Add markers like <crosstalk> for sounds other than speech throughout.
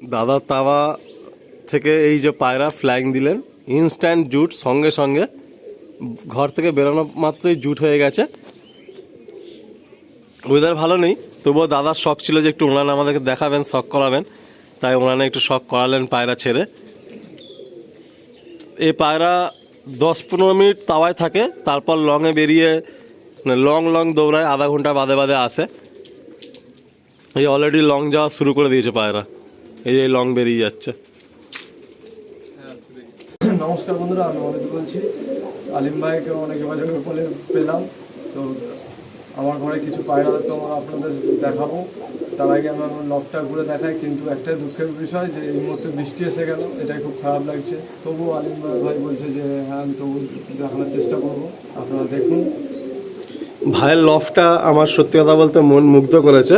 দাদা তাওয়া থেকে এই যে পায়রা ফ্ল্যাং দিলেন ইনস্ট্যান্ট জুট সঙ্গে সঙ্গে ঘর থেকে বেরোনো মাত্রই জুট হয়ে গেছে। ওয়েদার ভালো নেই, তবুও দাদার শখ ছিল যে একটু ওনারা আমাদেরকে দেখাবেন, শখ করাবেন। তাই ওনারা একটু শখ করালেন পায়রা ছেড়ে। এই পায়রা দশ পনেরো মিনিট তাওয়ায় থাকে, তারপর লংয়ে বেরিয়ে মানে লং লং দৌড়ায়, আধা ঘণ্টা বাদে বাদে আসে। এই অলরেডি লং যাওয়া শুরু করে দিয়েছে পায়রা। এই যে লং বেরিয়ে যাচ্ছে। নমস্কার বন্ধুরা আমি অমিত বলছি। আলিম ভাইকে অনেক যোগাযোগের ফলে পেলাম। তো আমার ঘরে কিছু পায়রা তো আপনাদের দেখাবো। তার আগে আমি আমার লকটা ঘুরে দেখাই কিন্তু একটাই দুঃখের বিষয় যে এই মুহূর্তে বৃষ্টি এসে গেল এটাই খুব খারাপ লাগছে। তবুও আলিম ভাই ভাই বলছে যে হ্যাঁ আমি তবু দেখানোর চেষ্টা করব। আপনারা দেখুন। ভাইয়ের লফটা আমার সত্যি কথা বলতে মন মুগ্ধ করেছে।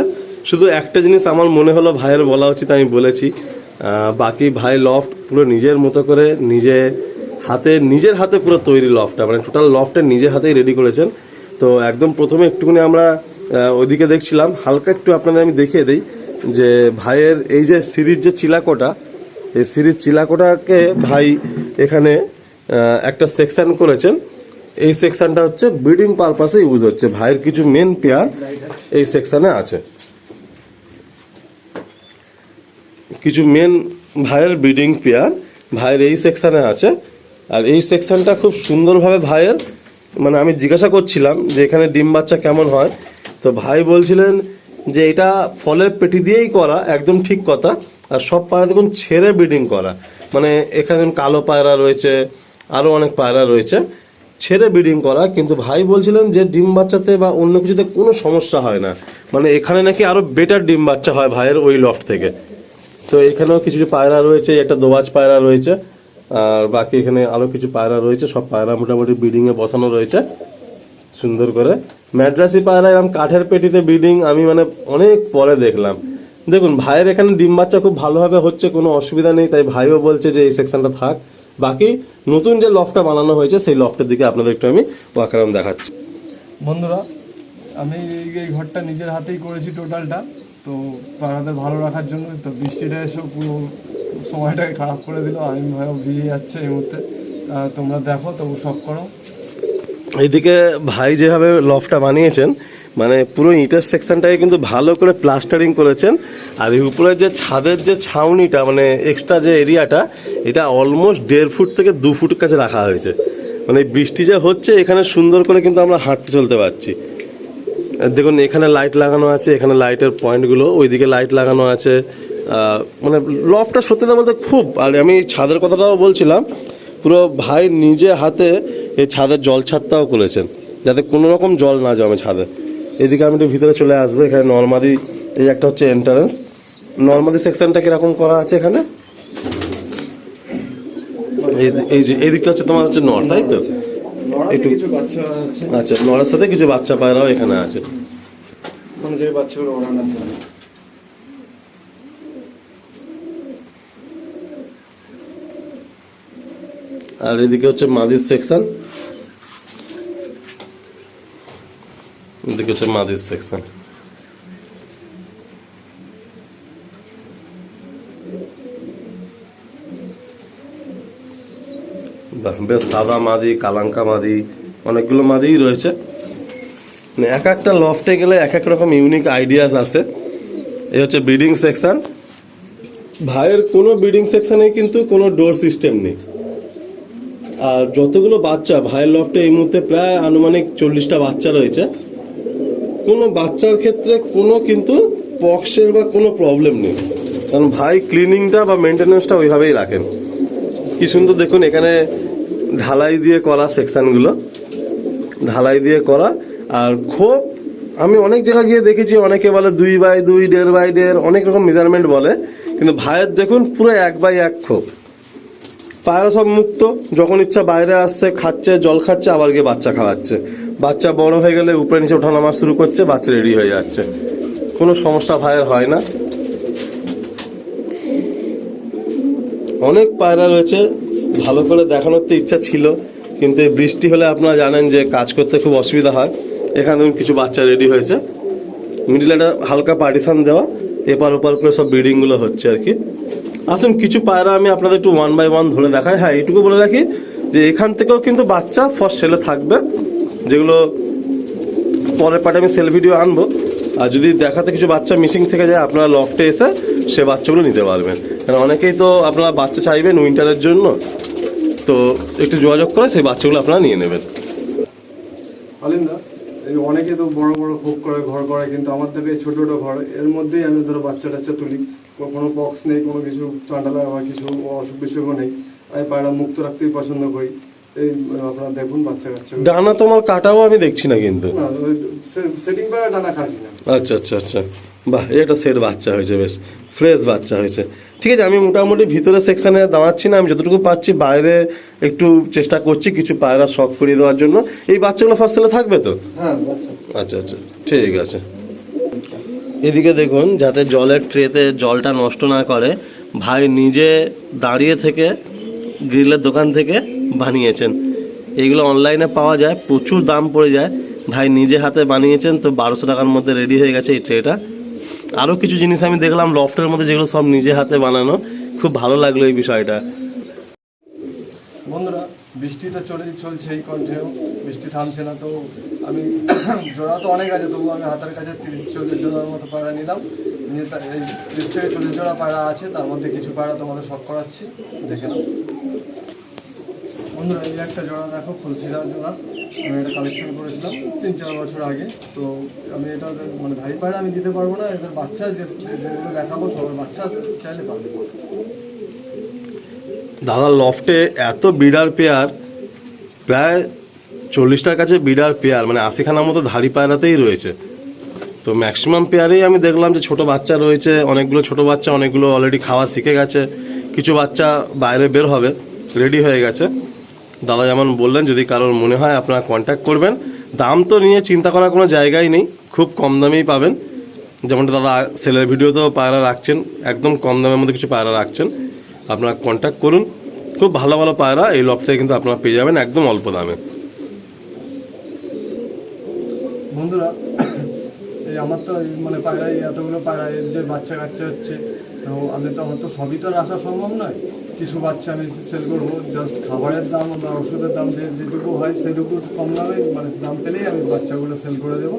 শুধু একটা জিনিস আমার মনে হলো ভাইয়ের বলা উচিত, আমি বলেছি। বাকি ভাই লফট পুরো নিজের মতো করে নিজে হাতে, নিজের হাতে পুরো তৈরি লফটা মানে টোটাল লফটা নিজের হাতেই রেডি করেছেন। তো একদম প্রথমে একটুখানি আমরা ওইদিকে দেখছিলাম। হালকা একটু আপনাদের আমি দেখিয়ে দিই যে ভাইয়ের এই যে সিরিজ যে চিলাকোটা, এই সিরিজ চিলাকোটাকে ভাই এখানে একটা সেকশান করেছেন। এই সেকশনটা হচ্ছে ব্রিডিং পারপাসে ইউজ হচ্ছে। ভাইয়ের কিছু মেন পেয়ার এই সেকশানে আছে। কিছু মেন ভাইয়ের ব্রিডিং পেয়ার ভাইয়ের এই সেকশানে আছে। আর এই সেকশানটা খুব সুন্দরভাবে ভাইয়ের মানে আমি জিজ্ঞাসা করছিলাম যে এখানে ডিম বাচ্চা কেমন হয়। তো ভাই বলছিলেন যে এটা ফলের পেটি দিয়েই করা, একদম ঠিক কথা। আর সব পায়রা দেখুন ছেড়ে ব্রিডিং করা। মানে এখানে কালো পায়রা রয়েছে আরও অনেক পায়রা রয়েছে। ছেড়ে ব্রিডিং করা, কিন্তু ভাই বলছিলেন যে ডিম বাচ্চাতে বা অন্য কিছুতে কোনো সমস্যা হয় না। মানে এখানে নাকি আরও বেটার ডিম বাচ্চা হয় ভাইয়ের ওই লফট থেকে। তো এখানেও কিছু কিছু পায়রা রয়েছে একটা দোবাজ পায়রা রয়েছে, আর বাকি এখানে আরও কিছু পায়রা রয়েছে, সব পায়রা মোটামুটি ব্রিডিংয়ে বসানো রয়েছে, সুন্দর করে। ম্যাড্রাসি পায়রা এরকম কাঠের পেটিতে ব্রিডিং আমি মানে অনেক পরে দেখলাম। দেখুন, ভাইয়ের এখানে ডিম বাচ্চা খুব ভালোভাবে হচ্ছে, কোনো অসুবিধা নেই, তাই ভাইও বলছে যে এই সেকশনটা থাক। বাকি নতুন যে লফটা বানানো হয়েছে, সেই লফটের দিকে আপনাদের একটু আমি ওয়াকারাম দেখাচ্ছি। বন্ধুরা, আমি এই এই ঘরটা নিজের হাতেই করেছি টোটালটা তো পায়রাদের ভালো রাখার জন্য তো বৃষ্টিটা এসে পুরো সময়টাকে খারাপ করে দিল। আমি ভয়ও ভিজে যাচ্ছে এই মুহূর্তে। তোমরা দেখো, তবু সব করো। এইদিকে ভাই যেভাবে লফটা বানিয়েছেন মানে পুরো ইটার সেকশনটাকে কিন্তু ভালো করে প্লাস্টারিং করেছেন। আর এই উপরে যে ছাদের যে ছাউনিটা মানে এক্সট্রা যে এরিয়াটা এটা অলমোস্ট দেড় ফুট থেকে দু ফুট কাছে রাখা হয়েছে। মানে বৃষ্টি যে হচ্ছে, এখানে সুন্দর করে কিন্তু আমরা হাঁটতে চলতে পারছি। দেখুন, এখানে লাইট লাগানো আছে, এখানে লাইটের পয়েন্টগুলো ওইদিকে লাইট লাগানো আছে। মানে লফটা সত্যি বলতে খুব, আর আমি ছাদের কথাটাও বলছিলাম, পুরো ভাই নিজে হাতে এই ছাদের জল ছাদটাও করেছেন যাতে কোনো রকম জল না জমে ছাদে। এদিকে আমি একটু ভিতরে চলে আসব, এখানে নর্মাদি এই একটা হচ্ছে এন্ট্রান্স নর্মাদি সেকশনটা কীরকম করা আছে এখানে? এই যে, এই দিকটা হচ্ছে তোমার হচ্ছে নর্থ তাই তো? একটু- কিছু বাচ্চা আচ্ছা নড়ার সাথে কিছু বাচ্চা পায়রাও এখানে আছে। মানে যে বাচ্চাগুলো ওড়ানোর জন্য আর এদিকে হচ্ছে মাদির সেকশন এদিকে হচ্ছে মাদির সেকশন বেশ সাদা মাদি, কালাঙ্কা মাদি, অনেকগুলো মাদিই রয়েছে। মানে এক একটা লফটে গেলে এক এক রকম ইউনিক আইডিয়াস আছে। এই হচ্ছে ব্রিডিং সেকশান ভাইয়ের কোনো ব্রিডিং সেকশনে কিন্তু কোনো ডোর সিস্টেম নেই। আর যতগুলো বাচ্চা, ভাইয়ের লফটে এই মুহূর্তে প্রায় আনুমানিক চল্লিশটা বাচ্চা রয়েছে। কোনো বাচ্চার ক্ষেত্রে কোনো কিন্তু পক্সের বা কোনো প্রবলেম নেই। কারণ ভাই ক্লিনিংটা বা মেনটেন্যান্সটা ওইভাবেই রাখেন। কি সুন্দর দেখুন, এখানে ঢালাই দিয়ে করা সেকশনগুলো। ঢালাই দিয়ে করা। আর খোপ, আমি অনেক জায়গায় গিয়ে দেখেছি, অনেকে বলে দুই বাই দুই, দেড় বাই দেড়, অনেক রকম মেজারমেন্ট বলে। কিন্তু ভাইয়ের দেখুন, পুরো এক বাই এক খোপ। পায়রা সব মুক্ত, যখন ইচ্ছা বাইরে আসছে, খাচ্ছে, জল খাচ্ছে, আবার গিয়ে বাচ্চা খাওয়াচ্ছে। বাচ্চা বড় হয়ে গেলে উপরে নিচে ওঠানামা শুরু করছে, বাচ্চা রেডি হয়ে যাচ্ছে। কোনো সমস্যা ভাইয়ের হয় না। অনেক পায়রা রয়েছে, ভালো করে দেখানোর তো ইচ্ছা ছিল, কিন্তু এই বৃষ্টি হলে আপনারা জানেন যে কাজ করতে খুব অসুবিধা হয়। এখানে কিছু বাচ্চা রেডি হয়েছে। মিডিল একটা হালকা পার্টিশন দেওয়া, এপার ওপার করে সব ব্রিডিংগুলো হচ্ছে আর কি। আসুন, কিছু পায়রা আমি আপনাদের একটু ওয়ান বাই ওয়ান ধরে দেখাই। হ্যাঁ এইটুকু বলে রাখি যে এখান থেকেও কিন্তু বাচ্চা ফার্স্ট সেলে থাকবে। যেগুলো পরের পার্টে আমি সেল ভিডিও আনব। আর যদি দেখাতে কিছু বাচ্চা মিসিং থেকে যায়, আপনারা লকটে এসে সে বাচ্চাগুলো নিতে পারবেন কারণ অনেকেই তো আপনারা বাচ্চা চাইবেন উইন্টারের জন্য। তো একটু যোগাযোগ করে সেই বাচ্চাগুলো আপনারা নিয়ে নেবেন। এই অনেকে তো বড় বড় খোপ করে ঘর করে কিন্তু আমার থেকে ছোট ছোট ঘর এর মধ্যেই আমি ধরো বাচ্চা টাচ্চা তুলি। কোনো বক্স নেই কোনো কিছু চান্ডালা বা কিছু অসুখ বিসুখও নেই। আমি পায়রা মুক্ত রাখতেই পছন্দ করি। এই আপনারা দেখুন বাচ্চা কাচ্চা। ডানা তোমার কাটাও আমি দেখছি না কিন্তু। না সেটিং পায়রা ডানা কাটি না। আচ্ছা আচ্ছা আচ্ছা। বাহ এটা সেট বাচ্চা হয়েছে বেশ ফ্রেশ বাচ্চা হয়েছে। ঠিক আছে আমি মোটামুটি ভিতরে সেকশানে দাঁড়াচ্ছি না আমি যতটুকু পাচ্ছি বাইরে একটু চেষ্টা করছি কিছু পায়রা শখ করিয়ে দেওয়ার জন্য। এই বাচ্চাগুলো ফার্স্ট থাকবে তো? হ্যাঁ আচ্ছা আচ্ছা ঠিক আছে। এদিকে দেখুন যাতে জলের ট্রেতে জলটা নষ্ট না করে ভাই নিজে দাঁড়িয়ে থেকে গ্রিলের দোকান থেকে বানিয়েছেন। এইগুলো অনলাইনে পাওয়া যায় প্রচুর দাম পড়ে যায়। ভাই নিজে হাতে বানিয়েছেন তো বারোশো টাকার মধ্যে রেডি হয়ে গেছে এই ট্রেটা আরও কিছু জিনিস আমি দেখলাম লফটের মধ্যে যেগুলো সব নিজে হাতে বানানো। খুব ভালো লাগল এই বিষয়টা। বন্ধুরা, বৃষ্টি তো চলে, চলছে এই কন্টিনিউ বৃষ্টি থামছে না তো। আমি <coughs> জোড়া তো অনেক আছে তবু আমি হাতের কাছে তিরিশ, চল্লিশ জোড়ার মতো পায়রা নিলাম। নিয়ে এই তিরিশ থেকে চল্লিশ জোড়া পায়রা আছে, তার মধ্যে কিছু পায়রা তোমাদের শখ করাচ্ছি, দেখে নাও। বন্ধুরা, এই একটা জোড়া দেখো ফুলসিরা জোড়া। আমি এটা কালেকশন করেছিলাম, তিন চার বছর আগে। তো আমি এটা মানে ধাড়ি পায়রা আমি দিতে পারব না, এদের বাচ্চা যেগুলো দেখাবো, সবার বাচ্চা চাইলে পাবে। দাদা, লফটে এত বিডার পেয়ার, প্রায় চল্লিশটার কাছে বিডার পেয়ার মানে আশিখানার মতো ধাড়ি পায়রাতেই রয়েছে। তো ম্যাক্সিমাম পেয়ারেই আমি দেখলাম যে ছোট বাচ্চা রয়েছে, অনেকগুলো ছোট বাচ্চা, অনেকগুলো অলরেডি খাওয়া শিখে গেছে, কিছু বাচ্চা বাইরে বের হবে রেডি হয়ে গেছে। দাদা যেমন বললেন, যদি কারোর মনে হয় আপনারা কন্ট্যাক্ট করবেন। দাম তো নিয়ে চিন্তা করার কোনো জায়গাই নেই, খুব কম দামেই পাবেন। যেমনটা দাদা সেলের ভিডিওতেও পায়রা রাখছেন, একদম কম দামের মধ্যে কিছু পায়রা রাখছেন। আপনারা কন্ট্যাক্ট করুন। খুব ভালো ভালো পায়রা, এই লব থেকে কিন্তু আপনারা পেয়ে যাবেন একদম অল্প দামে। বন্ধুরা, এই আমার তো মানে পায়রা এতগুলো পায়রা যে বাচ্চা কাচ্চা হচ্ছে, তো আমি তো আমার তো সবই তো রাখা সম্ভব নয়। কিছু বাচ্চা আমি সেল করব জাস্ট খাবারের দাম বা ওষুধের দাম যে যেটুকু হয় সেটুকু কম দামে মানে দাম পেলেই আমি বাচ্চাগুলো সেল করে দেবো।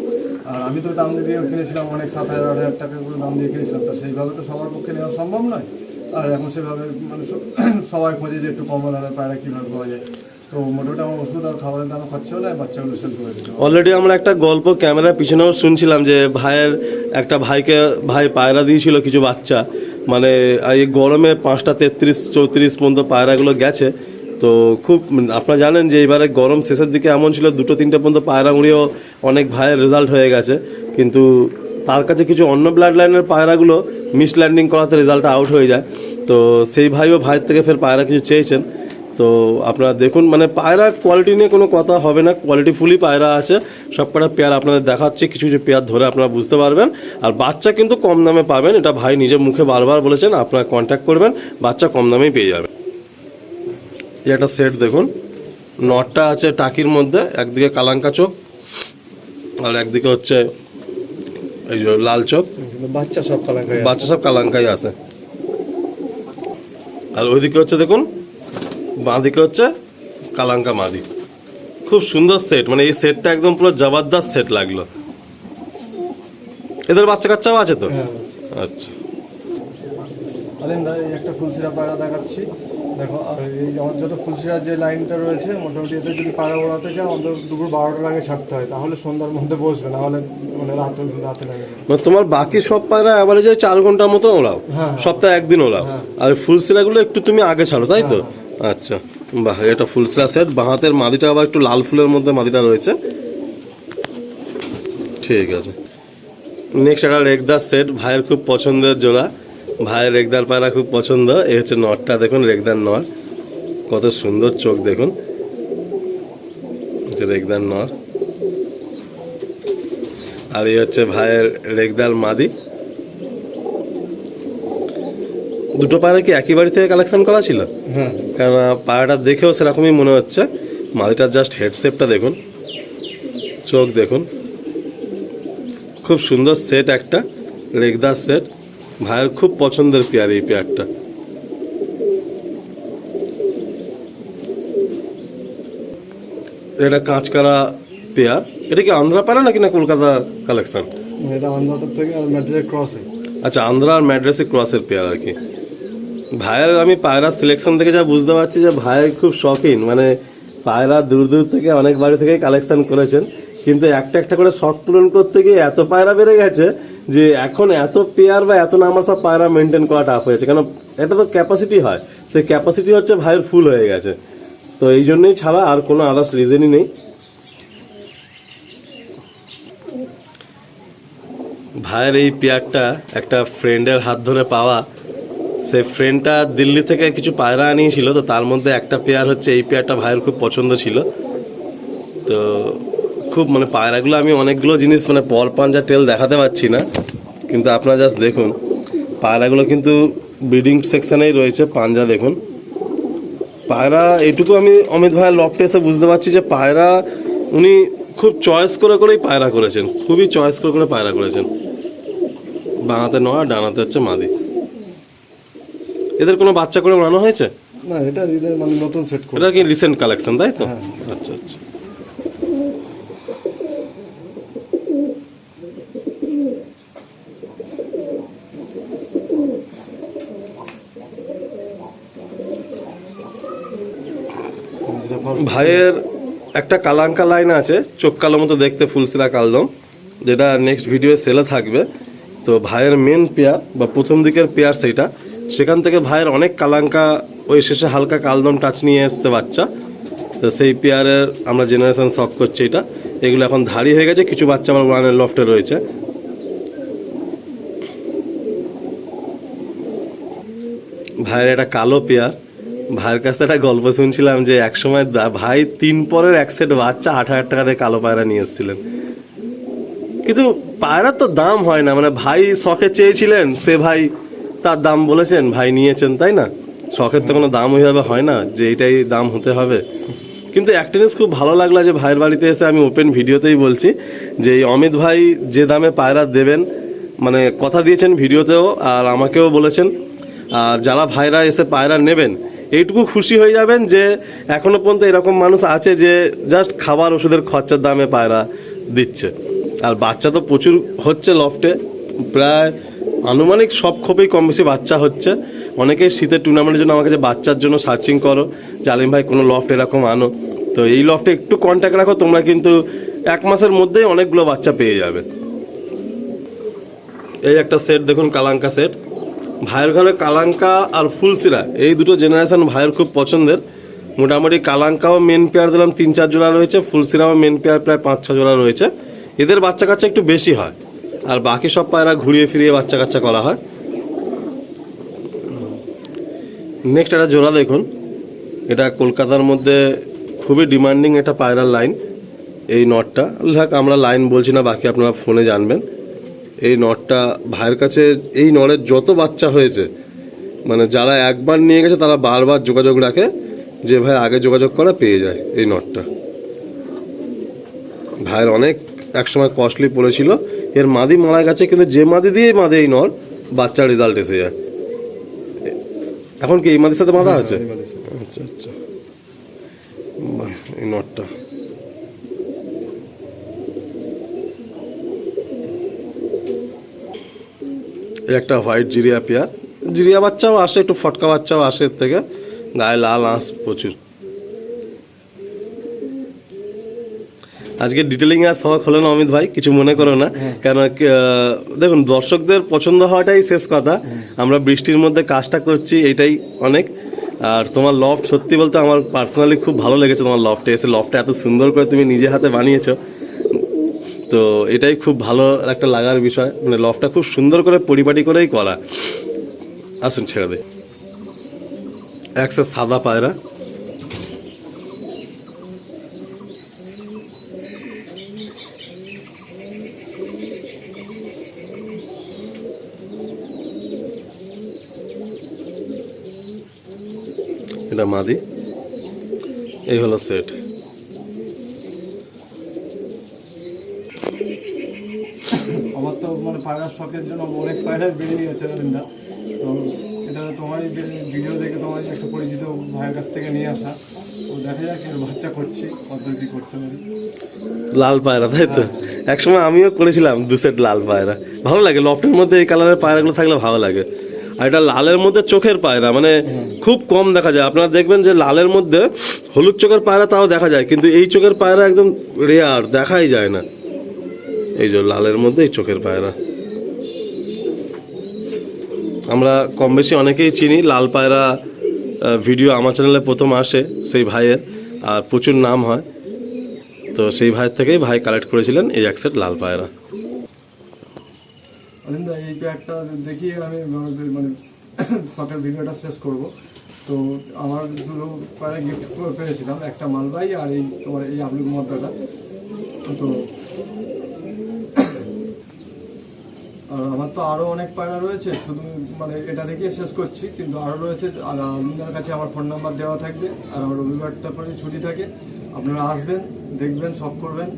আর আমি তো দাম দিয়ে কিনেছিলাম, অনেক সাত হাজার, আট হাজার টাকা করে দাম দিয়ে কিনেছিলাম, তো সেইভাবে তো সবার পক্ষে নেওয়া সম্ভব নয়। আর এখন সেভাবে মানে <clears throat> সবাই খোঁজে যে একটু কম দামে পায়রা কীভাবে পাওয়া যায়। তো মোটামুটি আমার ওষুধ আর খাবারের দাম খরচা হলে বাচ্চাগুলো সেল করে অলরেডি আমরা একটা গল্প ক্যামেরার পিছনেও শুনছিলাম যে ভাইয়ের একটা ভাইকে, ভাই পায়রা দিয়েছিল কিছু বাচ্চা। মানে এই গরমে পাঁচটা তেত্রিশ, চৌত্রিশ পর্যন্ত পায়রাগুলো গেছে। তো খুব, আপনারা জানেন যে এবারে গরম শেষের দিকে এমন ছিল, দুটো, তিনটে পর্যন্ত পায়রা উড়িয়েও অনেক ভাইয়ের রেজাল্ট হয়ে গেছে। কিন্তু তার কাছে কিছু অন্য ব্লাড লাইনের পায়রাগুলো মিস ল্যান্ডিং করাতে রেজাল্ট আউট হয়ে যায়। তো সেই ভাইও ভাইয়ের থেকে ফের পায়রা কিছু চেয়েছেন। তো আপনারা দেখুন মানে পায়রা কোয়ালিটি নিয়ে কোনো কথা হবে না কোয়ালিটি ফুলি পায়রা আছে। সব কটা পেয়ার আপনাদের দেখাচ্ছে কিছু কিছু পেয়ার ধরে আপনারা বুঝতে পারবেন। আর বাচ্চা কিন্তু কম দামে পাবেন এটা ভাই নিজের মুখে বারবার বলেছেন আপনারা কন্ট্যাক্ট করবেন বাচ্চা কম দামেই পেয়ে যাবেন। এই একটা সেট দেখুন নটটা আছে টাকির মধ্যে একদিকে কালাঙ্কা চোখ আর একদিকে হচ্ছে এই যে লাল চোখ। বাচ্চা সব কালাঙ্কায় আছে। বাচ্চা সব কালাঙ্কাই আছে। আর ওইদিকে হচ্ছে দেখুন বাঁদিকে হচ্ছে কালাঙ্কা মাদি। খুব সুন্দর সেট মানে এই সেটটা একদম পুরো জবরদস্ত সেট লাগল। এদের বাচ্চা কাচ্চাও আছে তো? হ্যাঁ। আচ্ছা। একটা ফুলসিরা পায়রা দেখাচ্ছি। দেখো আর এই আমার যত ফুলসিরার যে লাইনটা রয়েছে মোটামুটি এতে যদি পায়রা ওড়াতে চাও অন্তত দুপুর বারোটার আগে ছাড়তে হয়। তাহলে সন্ধ্যার মধ্যে বসবে না হলে মানে রাতে রাতে লাগে মানে তোমার বাকি সব পায়রা অ্যাভারেজে চার ঘণ্টার মতো ওড়াও। হ্যাঁ। সপ্তাহে একদিন ওড়াও। হ্যাঁ। আর ফুলসিরাগুলো একটু তুমি আগে ছাড়ো তাই তো? আচ্ছা বাহ, এটা ফুলসিরা সেট বাঁহাতের মাদিটা আবার একটু লাল ফুলের মধ্যে মাদিটা রয়েছে। ঠিক আছে। নেক্সট একটা রেগদার সেট ভাইয়ের খুব পছন্দের জোড়া। ভাইয়ের রেগদার পায়রা খুব পছন্দ, এই হচ্ছে নটটা, দেখুন রেগদার নর কত সুন্দর চোখ, দেখুন। হচ্ছে রেগদার নর আর এই হচ্ছে ভাইয়ের রেগদার মাদি। দুটো পায়রা কি একই বাড়ি থেকে কালেকশন করা ছিল? হ্যাঁ। কারণ পায়রাটা দেখেও সেরকমই মনে হচ্ছে। মাদিটার জাস্ট হেডসেপটা দেখুন। চোখ দেখুন। খুব সুন্দর সেট একটা লেগদার সেট ভাইয়ের খুব পছন্দের পেয়ার এই পেয়ারটা এটা কাঁচকারা পেয়ার এটা কি আন্ধ্রা পায়রা নাকি না কলকাতা কালেকশন এটা আন্দাতার থেকে আর ক্রসে আচ্ছা আন্ধ্রা আর ম্যাড্রাসি ক্রসের পেয়ার আর কি। ভাইয়ের আমি পায়রা সিলেকশন থেকে যা বুঝতে পারছি যে ভাইয়ের খুব শখিন মানে পায়রা দূর দূর থেকে, অনেক বাড়ি থেকে কালেকশন করেছেন, কিন্তু একটা একটা করে শখ পূরণ করতে গিয়ে এত পায়রা বেড়ে গেছে যে এখন এত পেয়ার বা এত নাম্বার সব পায়রা মেনটেন করা টাফ হয়েছে। কেন, এটা তো ক্যাপাসিটি হয়, সেই ক্যাপাসিটি হচ্ছে ভাইয়ের ফুল হয়ে গেছে। তো এই জন্যই ছাড়া আর কোনো আদার্স রিজনই নেই। ভাইয়ের এই পেয়ারটা একটা ফ্রেন্ডের হাত ধরে পাওয়া সে ফ্রেন্ডটা দিল্লি থেকে কিছু পায়রা আনিয়েছিল, তো তার মধ্যে একটা পেয়ার হচ্ছে, এই পেয়ারটা ভাইয়ের খুব পছন্দ ছিল। তো খুব মানে পায়রাগুলো আমি অনেকগুলো জিনিস মানে পর পাঞ্জা টেল দেখাতে পারছি না, কিন্তু আপনারা জাস্ট দেখুন, পায়রাগুলো কিন্তু ব্রিডিং সেকশানেই রয়েছে, পাঞ্জা দেখুন। পায়রা, এইটুকু আমি অমিত ভাইয়ের লকটে এসে বুঝতে পারছি যে পায়রা, উনি খুব চয়েস করে করেই পায়রা করেছেন, খুবই চয়েস করে করে পায়রা করেছেন। বাঁহাতে নয় ডানাতে হচ্ছে মাদি। এদের কোনো বাচ্চা করে বানানো হয়েছে? না এটা ঈদের মানে নতুন সেট করে এটা কি রিসেন্ট কালেকশন তাই তো? হ্যাঁ। আচ্ছা আচ্ছা। ভাইয়ের একটা কালাঙ্কা লাইন আছে চোখ কালো মতো দেখতে ফুলসিরা কালদম যেটা নেক্সট ভিডিও সেলে থাকবে। তো ভাইয়ের মেন পেয়ার বা প্রথম দিকের পেয়ার সেইটা। সেখান থেকে ভাইয়ের অনেক কালাঙ্কা, ওই শেষে হালকা কালদম টাচ নিয়ে এসছে বাচ্চা। তো সেই পেয়ারের আমরা জেনারেশান শখ করছি এটা। এগুলো এখন ধাড়ি হয়ে গেছে, কিছু বাচ্চা আমার ওয়ানের লফটে রয়েছে। ভাইয়ের একটা কালো পেয়ার। ভাইয়ের কাছে একটা গল্প শুনছিলাম যে একসময় ভাই তিন পরের এক সেট বাচ্চা আট হাজার টাকা দিয়ে কালো পায়রা নিয়ে এসেছিলেন। কিন্তু পায়রার তো দাম হয় না মানে ভাই শখে চেয়েছিলেন, সে ভাই তার দাম বলেছেন, ভাই নিয়েছেন, তাই না? শখের তো কোনো দাম ওইভাবে হয় না, যে এটাই দাম হতে হবে। কিন্তু একটা জিনিস খুব ভালো লাগল যে ভাইয়ের বাড়িতে এসে আমি ওপেন ভিডিওতেই বলছি, যে এই অমিত ভাই যে দামে পায়রা দেবেন মানে কথা দিয়েছেন ভিডিওতেও আর আমাকেও বলেছেন, আর যারা ভাইরা এসে পায়রা নেবেন, এইটুকু খুশি হয়ে যাবেন যে এখনও পর্যন্ত এরকম মানুষ আছে যে জাস্ট খাবার ওষুধের খরচার দামে পায়রা দিচ্ছে। আর বাচ্চা তো প্রচুর হচ্ছে লফটে, প্রায় আনুমানিক সব খোপেই কম বেশি বাচ্চা হচ্ছে। অনেকেই শীতের টুর্নামেন্টের জন্য আমার কাছে বাচ্চার জন্য সার্চিং করো, যে আলিম ভাই কোনো লফট এরকম আনো। তো এই লফটে একটু কন্ট্যাক্ট রাখো, তোমরা কিন্তু এক মাসের মধ্যেই অনেকগুলো বাচ্চা পেয়ে যাবে। এই একটা সেট দেখুন, কালাঙ্কা সেট ভাইয়ের ঘরে কালাঙ্কা আর ফুলসিরা এই দুটো জেনারেশন ভাইয়ের খুব পছন্দের। মোটামুটি কালাঙ্কাও মেন পেয়ার দিলাম, তিন চার জোড়া রয়েছে ফুলসিরাও মেন পেয়ার প্রায় পাঁচ ছ জোড়া রয়েছে। এদের বাচ্চা কাচ্চা একটু বেশি হয়। আর বাকি সব পায়রা ঘুরিয়ে ফিরিয়ে বাচ্চা কাচ্চা করা হয়। নেক্সট একটা জোড়া দেখুন। এটা কলকাতার মধ্যে খুবই ডিমান্ডিং একটা পায়রার লাইন এই নটটা যাক, আমরা লাইন বলছি না, বাকি আপনারা ফোনে জানবেন। এই নটটা ভাইয়ের কাছে এই নরের যত বাচ্চা হয়েছে মানে যারা একবার নিয়ে গেছে, তারা বারবার যোগাযোগ রাখে, যে ভাই আগে যোগাযোগ করা, পেয়ে যায় এই নটটা ভাইয়ের অনেক একসময় কস্টলি পড়েছিল। এর মাদি মারা গেছে কিন্তু যে মাদি দিয়েই মাদে এই নর, বাচ্চার রেজাল্ট এসে যায়। এখন কি এই মাদির সাথে বাঁধা আছে। আচ্ছা আচ্ছা। এই নটটা একটা হোয়াইট জিরিয়া পেয়ার। জিরিয়া বাচ্চাও আসে, একটু ফটকা বাচ্চাও আসে এর থেকে। গায়ে লাল আঁশ প্রচুর। আজকে ডিটেলিং আর শখ হলো না অমিত ভাই কিছু মনে করো না। কেন দেখুন দর্শকদের পছন্দ হওয়াটাই শেষ কথা। আমরা বৃষ্টির মধ্যে কাজটা করছি এটাই অনেক। আর তোমার লফট সত্যি বলতে আমার পার্সোনালি খুব ভালো লেগেছে তোমার লফটে এসে লফটটা এত সুন্দর করে তুমি নিজে হাতে বানিয়েছো। তো এটাই খুব ভালো একটা লাগার বিষয়। মানে লফটা খুব সুন্দর করে পরিপাটি করেই করা। আসুন ছেড়ে দে একশো সাদা পায়রা। এটা মাদি। এই হলো সেট। আমার তো মানে পায়রার শখের জন্য অনেক পায়রা তো এটা তোমারই ভি- ভিডিও দেখে তোমারই একটা পরিচিত ভাইয়ের কাছ থেকে নিয়ে আসা। তো দেখা যাক এর বাচ্চা করছি কত কি করতে পারি। লাল পায়রা তাই তো? একসময় আমিও করেছিলাম দু সেট লাল পায়রা। ভালো লাগে লফটের মধ্যে এই কালারের পায়রাগুলো থাকলে ভালো লাগে। আর এটা লালের মধ্যে চোখের পায়রা মানে খুব কম দেখা যায়। আপনারা দেখবেন যে লালের মধ্যে হলুদ চোখের পায়রা তাও দেখা যায়, কিন্তু এই চোখের পায়রা একদম রেয়ার দেখাই যায় না। এই যে লালের মধ্যে এই চোখের পায়রা। আমরা কম বেশি অনেকেই চিনি, লাল পায়রা ভিডিও আমার চ্যানেলে প্রথম আসে সেই ভাইয়ের, আর প্রচুর নাম হয়। তো সেই ভাইয়ের থেকেই ভাই কালেক্ট করেছিলেন এই এক সেট লাল পায়রা। অরিন্দা, এই প্যাকটা দেখিয়ে আমি মানে <coughs> শখের ভিডিওটা শেষ করব। তো আমার দুটো পায়রা গিফট পেয়েছিলাম একটা মালবাই আর এই তোমার এই আবলুক মদ্দাটা। তো, আর আমার তো আরও অনেক পায়রা রয়েছে, শুধু মানে এটা দেখিয়ে শেষ করছি, কিন্তু আরও রয়েছে, আর আপনাদের কাছে আমার ফোন নাম্বার দেওয়া থাকবে, আর আমার রবিবারটা পরে ছুটি থাকে। আপনারা আসবেন, দেখবেন সব করবেন।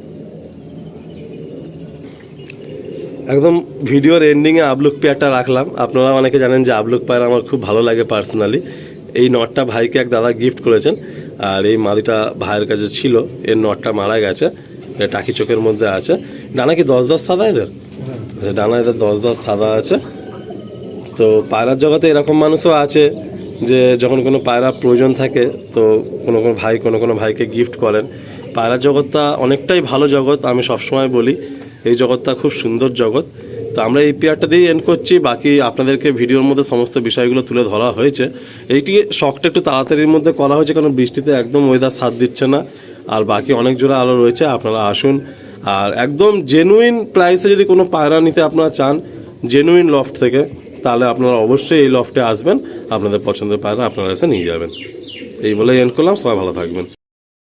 একদম ভিডিওর এন্ডিংয়ে আবলুক পেয়ারটা রাখলাম। আপনারা অনেকে জানেন যে আবলুক পায়রা আমার খুব ভালো লাগে পার্সোনালি এই নটটা ভাইকে এক দাদা গিফট করেছেন, আর এই মাদিটা ভাইয়ের কাছে ছিল, এর নটটা মারা গেছে, এটা টাকি চোখের মধ্যে আছে। ডানা কি দশ দশ সাদা এদের? আচ্ছা ডানা এদের দশ দশ সাদা আছে। তো পায়রার জগতে এরকম মানুষও আছে যে যখন কোনো পায়রা প্রয়োজন থাকে, তো কোনো কোনো ভাই কোনো কোনো ভাইকে গিফট করেন। পায়রার জগৎটা অনেকটাই ভালো জগৎ, আমি সবসময় বলি। এই জগৎটা খুব সুন্দর জগৎ। তো আমরা এই পেয়ারটা দিয়েই এন্ড করছি। বাকি আপনাদেরকে ভিডিওর মধ্যে সমস্ত বিষয়গুলো তুলে ধরা হয়েছে। এইটি শখটা একটু তাড়াতাড়ির মধ্যে করা হয়েছে, কারণ বৃষ্টিতে একদম ওয়েদার সাথ দিচ্ছে না। আর বাকি অনেক জোড়া আলো রয়েছে, আপনারা আসুন। আর একদম জেনুইন প্রাইসে যদি কোনো পায়রা নিতে আপনারা চান জেনুইন লফট থেকে, তাহলে আপনারা অবশ্যই এই লফটে আসবেন। আপনাদের পছন্দের পায়রা আপনারা এসে নিয়ে যাবেন। এই বলে এন্ড করলাম, সবাই ভালো থাকবেন।